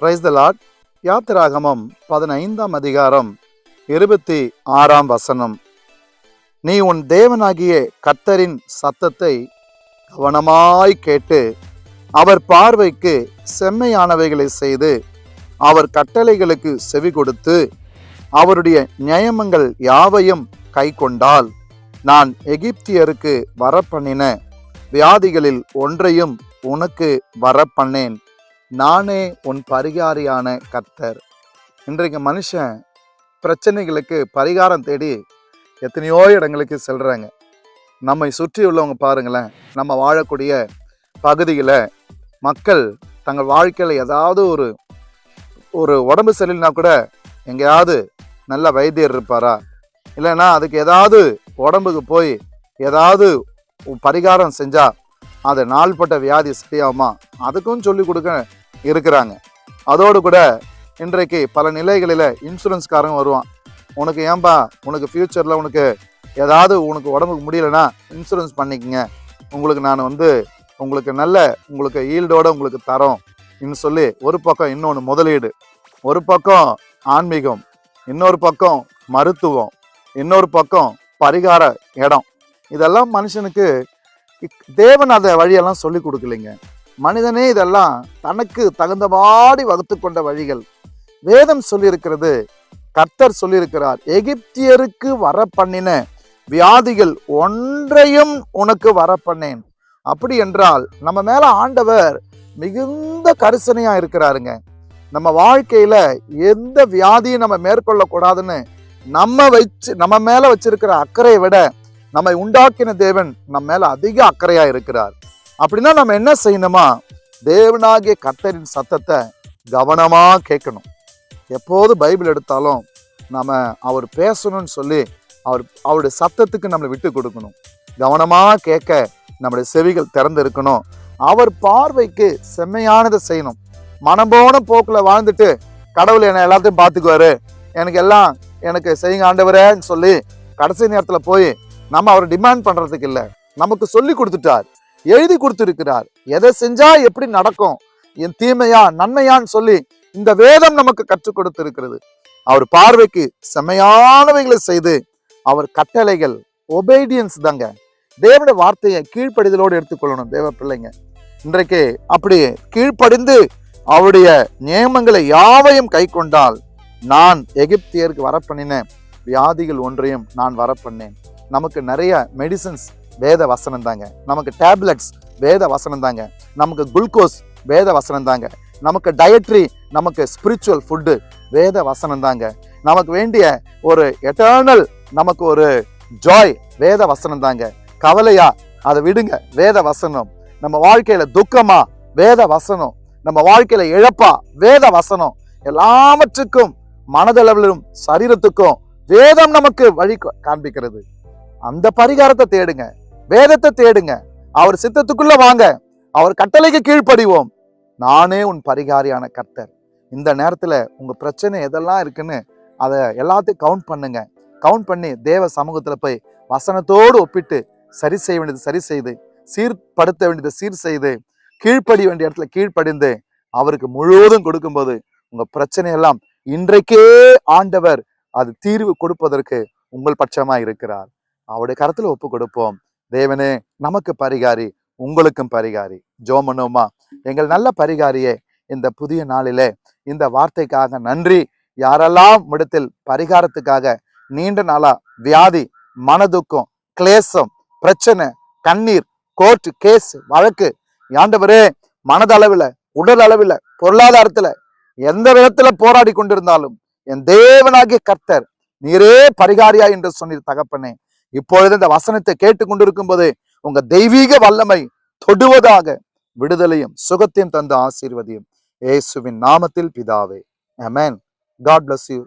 Praise the lot யாத்திராகமம் பதினைந்தாம் அதிகாரம் இருபத்தி ஆறாம் வசனம். நீ உன் தேவனாகிய கர்த்தரின் சத்தத்தை கவனமாய் கேட்டு அவர் பார்வைக்கு செம்மையானவைகளை செய்து அவர் கட்டளைகளுக்கு செவி கொடுத்து அவருடைய நியமங்கள் யாவையும் கை கொண்டால் நான் எகிப்தியருக்கு வரப்பண்ணின வியாதிகளில் ஒன்றையும் உனக்கு வரப்பண்ணேன். நானே உன் பரிகாரியான கர்த்தர். இன்றைக்கு மனுஷன் பிரச்சனைகளுக்கு பரிகாரம் தேடி எத்தனையோ இடங்களுக்கு செல்கிறாங்க நம்மை சுற்றி உள்ளவங்க பாருங்களேன் நம்ம வாழக்கூடிய பகுதியில் மக்கள் தங்கள் வாழ்க்கையில் ஏதாவது ஒரு ஒரு உடம்பு சரியில்லைனா கூட எங்கேயாவது நல்ல வைத்தியர் இருப்பாரா? இல்லைன்னா அதுக்கு ஏதாவது உடம்புக்கு போய் ஏதாவது பரிகாரம் செஞ்சால் அது நாள்பட்ட வியாதி சரியாகுமா? அதுக்கும் சொல்லி கொடுக்க இருக்கிறாங்க. அதோடு கூட இன்றைக்கு பல நிலைகளில் இன்சூரன்ஸ்காரங்க வருவான். உனக்கு ஏன்பா உனக்கு ஃப்யூச்சரில் உனக்கு ஏதாவது உனக்கு உடம்புக்கு முடியலன்னா இன்சூரன்ஸ் பண்ணிக்கங்க. உங்களுக்கு நான் வந்து உங்களுக்கு நல்ல உங்களுக்கு ஈல்டோட உங்களுக்கு தரோம் இன்னும் சொல்லி ஒரு பக்கம் இன்னொன்று முதலீடு ஒரு பக்கம் ஆன்மீகம் இன்னொரு பக்கம் மருத்துவம் இன்னொரு பக்கம் பரிகார இடம். இதெல்லாம் மனுஷனுக்கு தேவன் அதை வழியெல்லாம் சொல்லி கொடுக்கலைங்க. மனிதனே இதெல்லாம் தனக்கு தகுந்தபாடி வகுத்து கொண்ட வழிகள். வேதம் சொல்லியிருக்கிறது கர்த்தர் சொல்லியிருக்கிறார் எகிப்தியருக்கு வர பண்ணின வியாதிகள் ஒன்றையும் உனக்கு வர பண்ணேன் அப்படி என்றால் நம்ம மேல ஆண்டவர் மிகுந்த கரிசனையா இருக்கிறாருங்க. நம்ம வாழ்க்கையில எந்த வியாதியும் நம்ம மேற்கொள்ள கூடாதுன்னு நம்ம வச்சு நம்ம மேல வச்சிருக்கிற அக்கறையை விட நம்மை உண்டாக்கின தேவன் நம்ம மேல அதிக அக்கறையா இருக்கிறார். அப்படின்னா நம்ம என்ன செய்யணுமா? தேவனாகிய கர்த்தரின் சத்தத்தை கவனமாக கேட்கணும். எப்போது பைபிள் எடுத்தாலும் நம்ம அவர் பேசணும்னு சொல்லி அவர் அவருடைய சத்தத்துக்கு நம்மளை விட்டு கொடுக்கணும். கவனமாக கேட்க நம்முடைய செவிகள் திறந்து இருக்கணும் அவர் பார்வைக்கு செம்மையானதை செய்யணும். மனம்போன போக்கில் வாழ்ந்துட்டு கடவுள் என்னை எல்லாத்தையும் பார்த்துக்குவாரு. எனக்கு எல்லாம் எனக்கு செய்யுங்க ஆண்டவரேன்னு சொல்லி கடைசி நேரத்தில் போய் நம்ம அவர் டிமாண்ட் பண்ணுறதுக்கு இல்லை. நமக்கு சொல்லி கொடுத்துட்டார். எழுதி கொடுத்திருக்கிறார். எதை செஞ்சா எப்படி நடக்கும்? என் தீமையா நன்மையான்னு சொல்லி இந்த வேதம் நமக்கு கற்றுக் கொடுத்திருக்கிறது. அவர் பார்வைக்கு செம்மையானவைகளை செய்து அவர் கட்டளைகள் ஒபேடியன்ஸ் தாங்க. தேவனுடைய வார்த்தையை கீழ்ப்படிதலோடு எடுத்துக்கொள்ளணும் தேவ பிள்ளைங்க. இன்றைக்கு அப்படி கீழ்ப்படிந்து அவருடைய நியமங்களை யாவையும் கை கொண்டால் நான் எகிப்தியருக்கு வரப்பண்ணினேன் வியாதிகள் ஒன்றையும் நான் வரப்பண்ணேன் நமக்கு நிறைய மெடிசன்ஸ் வேத வசனம் தாங்க நமக்கு டேப்லெட்ஸ் வேத வசனம் தாங்க நமக்கு குளுக்கோஸ் வேத வசனம் தாங்க நமக்கு டயட்ரி நமக்கு ஸ்பிரிச்சுவல் ஃபுட்டு வேத வசனம் தாங்க நமக்கு வேண்டிய ஒரு எட்டர்னல் நமக்கு ஒரு ஜாய் வேத வசனம் தாங்க கவலையா? அதை விடுங்க. வேத வசனம். நம்ம வாழ்க்கையில துக்கமா? வேத வசனம். நம்ம வாழ்க்கையில இழப்பா? வேத வசனம். எல்லாவற்றுக்கும் மனதளவிலும் சரீரத்துக்கும் வேதம் நமக்கு வழி காண்பிக்கிறது. அந்த பரிகாரத்தை தேடுங்க. வேதத்தை தேடுங்க. அவர் சித்தத்துக்குள்ள வாங்க. அவர் கட்டளைக்கு கீழ்ப்படிவோம். நானே உன் பரிகாரியான கர்த்தர். இந்த நேரத்துல உங்க பிரச்சனை எதெல்லாம் இருக்குன்னு அதை எல்லாத்தையும் கவுண்ட் பண்ணுங்க. கவுண்ட் பண்ணி தேவ சமூகத்துல போய் வசனத்தோடு ஒப்பிட்டு சரி செய்ய வேண்டியது சரி செய்து சீர்படுத்த வேண்டியது சீர் செய்து கீழ்ப்படிய வேண்டிய இடத்துல கீழ்ப்படிந்து அவருக்கு முழுவதும் கொடுக்கும்போது உங்க பிரச்சனையெல்லாம் இன்றைக்கே ஆண்டவர் அது தீர்வு கொடுப்பதற்கு உங்கள் பட்சமா இருக்கிறார். அவருடைய கரத்துல ஒப்பு கொடுப்போம் தேவனே நமக்கு பரிகாரி உங்களுக்கும் பரிகாரி. ஜோமனோமா எங்கள் நல்ல பரிகாரியே இந்த புதிய நாளிலே இந்த வார்த்தைக்காக நன்றி. யாரெல்லாம் இடத்தில் பரிகாரத்துக்காக நீண்ட நாளா வியாதி மனதுக்கம் கிளேசம் பிரச்சனை கண்ணீர் கோர்ட் கேஸ் வழக்கு ஏண்டவரே மனதளவில் உடல் அளவில் பொருளாதாரத்துல எந்த விதத்துல போராடி கொண்டிருந்தாலும் என் தேவனாகிய கர்த்தர் நீரே பரிகாரியா என்று சொன்னீர் தகப்பனே. இப்பொழுது இந்த வசனத்தை கேட்டுக்கொண்டிருக்கும் போது உங்க தெய்வீக வல்லமை தொடுவதாக விடுதலையும் சுகத்தையும் தந்த ஆசீர்வதியும் இயேசுவின் நாமத்தில் பிதாவே. அமேன் காட் பிளஸ் யூ